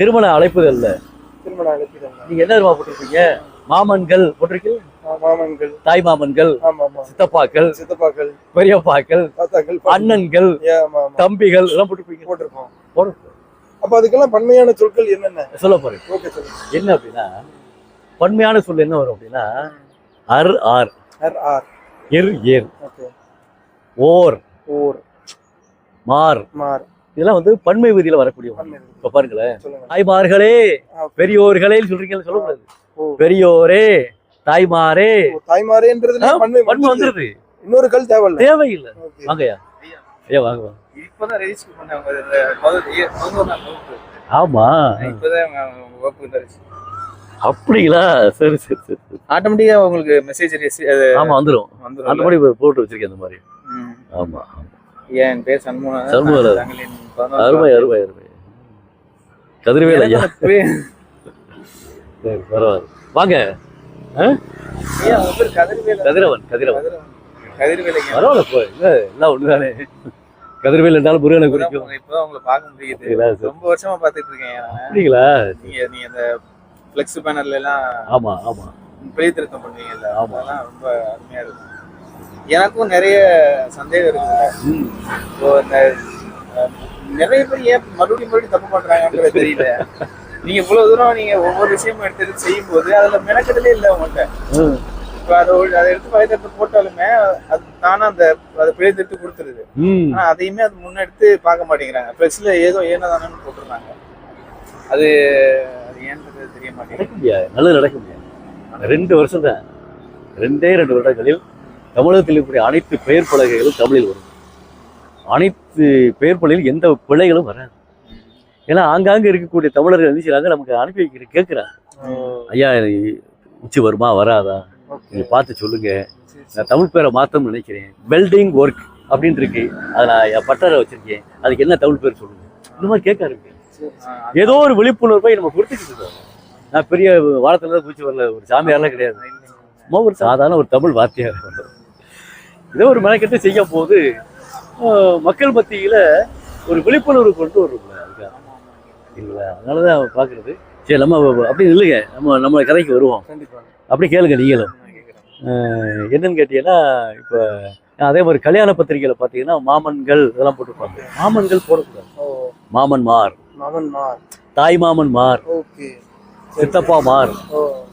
திருமண அழைப்புகள்ல? திருமண அழைப்பிதழ் நீங்க என்ன தெரியுமா போட்டிருப்பீங்க மாமன்கள் போட்டிருக்கீங்க? மாமன்கள். தாய் மாமன்கள் சித்தப்பாக்கள் சித்தப்பாக்கள். பெரியப்பாக்கள் தாத்தாக்கள் அண்ணன்கள் தம்பிகள் எல்லாம் போட்டிருப்பீங்க. போட்டிருக்கோம். போடு. அப்ப அதுக்கெல்லாம் பன்மையான சொற்கள் என்னென்ன? சொல்ல போறேன். ஓகே சொல்லுங்க. என்ன அப்படின்னா பன்மையான சொல் என்ன வரும் அப்படின்னா அர் ஆர். ஆர் ஆர். எர் ஏர். ஓர். ஓர். மார். மார். இதெல்லாம் வந்து பன்மை விதியில வரக்கூடிய இப்ப பாருங்களேன். தாய்மார்களே பெரியோர்களே சொல்றீங்கன்னு சொல்லக்கூடாது. ஓ. பெரியோரே தாய்மாரே. ஆ, பன்மை வந்துருது. இன்னொரு கல் தேவையில்ல. தேவையில்லை. வாங்கய்யா. ஐயா வாங்க வாங்க. ஆமா. அப்படிங்களா? சரி சரி சரி. ஆட்டோமேட்டிக்கா உங்களுக்கு மெசேஜ் அது ஆமா வந்துரும். அந்த மாதிரி போட்டு வச்சிருக்கேன் அந்த மாதிரி. ஆமா என் பேர் சண்முகன்? சண்முகன். அருமை அருமை அருமை. கதிரவேல் ஐயா சரி பரவாயில்ல. வாங்க. கதிரவன் கதிரவன். பரவாயில்ல இப்போ இல்ல எல்லாம் ஒண்ணுதானே? கதிரவேல் என்றாலும் முருகனை குறிக்கும். இப்பதான் உங்களை பார்க்க முடியுது. ரொம்ப வருஷமா பாத்துட்டு இருக்கேன். அப்படிங்களா? நீங்க நீங்க அந்த பிளெக்ஸ் பேனர்ல எல்லாம் ஆமா ஆமா. பெரிய திருத்தம் பண்ணுவீங்கல்ல ஆமா. அதெல்லாம் ரொம்ப அருமையா இருக்கும். எனக்கும் நிறைய சந்தேகம் இருக்குல்ல. இப்போ இந்த நிறைய பேர் ஏன் மறுபடியும் மறுபடியும் தப்பு பண்றாங்கன்றது தெரியல. நீங்க இவ்வளவு தூரம் நீங்க ஒவ்வொரு விஷயமும் எடுத்து செய்யும் போது அதுல மெனக்கெடலே இல்லை உங்கள்கிட்ட. இப்போ அதை அதை எடுத்து வயதை எடுத்து போட்டாலுமே அது தானா அந்த அதை பிழை திருத்து கொடுத்துருது. ஆனா அதையுமே அது முன்னெடுத்து பார்க்க மாட்டேங்கிறாங்க. ப்ளஸ்ல ஏதோ ஏனதானு போட்டுருந்தாங்க. அது அது ஏன்றது தெரிய மாட்டேங்குது. நல்லது நடக்க முடியாது. ரெண்டு வருஷம் தான் ரெண்டே ரெண்டு வருடங்களில் தமிழகத்தில் இருக்கக்கூடிய அனைத்து பெயர் பலகைகளும் தமிழில் வரும். அனைத்து பெயர் பலகையில் எந்த பிழைகளும் வராது. ஏன்னா ஆங்காங்க இருக்கக்கூடிய தமிழர்கள் என்ன செய்றாங்க? நமக்கு அனுப்பி வைக்கிற கேட்குறாங்க. ஐயா உச்சி வருமா? வராதா? நீங்க பார்த்து சொல்லுங்க. நான் தமிழ் பேரை மாத்தணும்னு நினைக்கிறேன். வெல்டிங் ஒர்க் அப்படின்னு இருக்கு. அதை நான் என் பட்டறை வச்சிருக்கேன். அதுக்கு என்ன தமிழ் பேர் சொல்லுங்க? இந்த மாதிரி கேட்க இருக்கு ஏதோ ஒரு விழிப்புணர்வை நம்ம கொடுத்துக்கிட்டு இருக்கோம் நான் பெரிய வாரத்துல தான் பூச்சி வரல. ஒரு சாமியார்லாம் கிடையாது. சும்மா ஒரு சாதாரண ஒரு தமிழ் வார்த்தையார் ஏதோ ஒரு மெனக்கெட்டு செய்ய போது மக்கள் மத்தியில ஒரு விழிப்புணர்வு கொண்டு வரணும்ல அதுக்காக. இல்லைங்களா? அதனால தான் பார்க்குறது சரி நம்ம அப்படி இல்லைங்க. நம்ம நம்ம கதைக்கு வருவோம். அப்படி கேளுங்க நீங்களும். என்னன்னு கேட்டீங்கன்னா இப்போ அதே மாதிரி கல்யாண பத்திரிகையில பார்த்தீங்கன்னா மாமன்கள் இதெல்லாம் போட்டிருப்பாங்க. மாமன்கள் போடக்கூடாது. மாமன் மார். மகன் மார். தாய் மாமன் மார். சித்தப்பா மார்.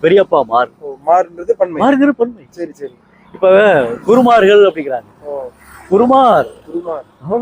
பெரியப்பா மார். ஓ மாறுன்றது பன்மை. மாறுகிற பன்மை. சரி சரி. இப்ப குருமார்கள் அப்படிங்கிறாங்க. कुरुमार कुरुमार हाँ